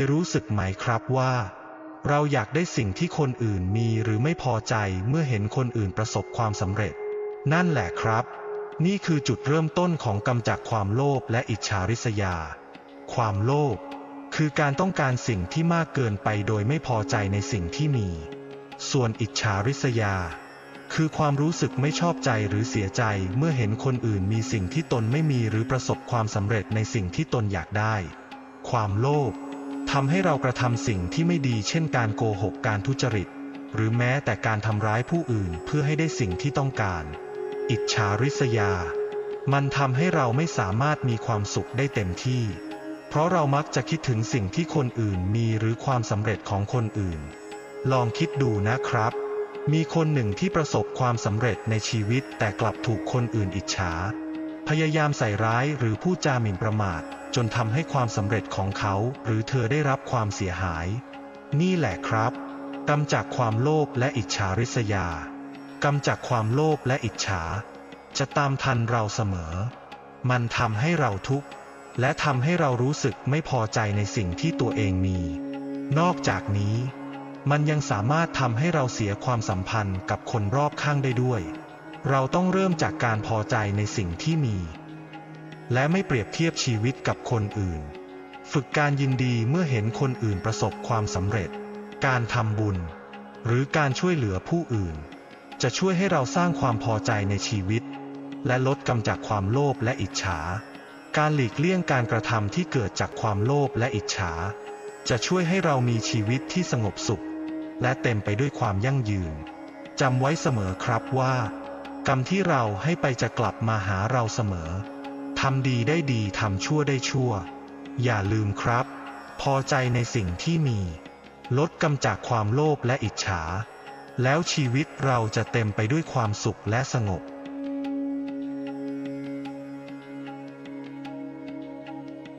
ยรู้สึกไหมครับว่า เราอยากได้สิ่งที่คนอื่นมีหรือไม่พอใจเมื่อเห็นคนอื่นประสบความสำเร็จ นั่นแหละครับ นี่คือจุดเริ่มต้นของกำจัดความโลภและอิจฉาริษยา ความโลภคือการต้องการสิ่งที่มากเกินไปโดยไม่พอใจในสิ่งที่มี ส่วนอิจฉาริษยา คือความรู้สึกไม่ชอบใจหรือเสียใจเมื่อเห็นคนอื่นมีสิ่งที่ตนไม่มีหรือประสบความสำเร็จในสิ่งที่ตนอยากได้ ความโลภ ทำให้เรากระทำสิ่งที่ไม่ดีเช่นการโกหกการทุจริต หรือแม้แต่การทำร้ายผู้อื่นเพื่อให้ได้สิ่งที่ต้องการ อิจฉาริษยา มันทำให้เราไม่สามารถมีความสุขได้เต็มที่ เพราะเรามักจะคิดถึงสิ่งที่คนอื่นมีหรือความสำเร็จของคนอื่น ลองคิดดูนะครับ มีคนหนึ่งที่ประสบความสำเร็จในชีวิตแต่กลับถูกคนอื่นอิจฉา พยายามใส่ร้ายหรือพูดจาหมิ่นประมาท จนทำให้ความสำเร็จของเขา หรือเธอได้รับความเสียหาย นี่แหละครับกำจัดความโลภและอิจฉาริษยากำจัดความโลภและอิจฉา จะตามทันเราเสมอ มันทำให้เราทุกข์ และทำให้เรารู้สึกไม่พอใจในสิ่งที่ตัวเองมี นอกจากนี้ มันยังสามารถทำให้เราเสียความสัมพันธ์กับคนรอบข้างได้ด้วย เราต้องเริ่มจากการพอใจในสิ่งที่มี และไม่เปรียบเทียบชีวิตกับคนอื่น ฝึกการยินดีเมื่อเห็นคนอื่นประสบความสำเร็จ การทำบุญ หรือการช่วยเหลือผู้อื่น จะช่วยให้เราสร้างความพอใจในชีวิต และลดกำจัดความโลภและอิจฉา การหลีกเลี่ยงการกระทำที่เกิดจากความโลภและอิจฉา จะช่วยให้เรามีชีวิตที่สงบสุข และเต็มไปด้วยความยั่งยืนจำไว้เสมอครับว่า กรรมที่เราให้ไปจะกลับมาหาเราเสมอ ทำดีได้ดีทำชั่วได้ชั่ว อย่าลืมครับ พอใจในสิ่งที่มี ลดกำจัดความโลภและอิจฉา แล้วชีวิตเราจะเต็มไปด้วยความสุขและสงบ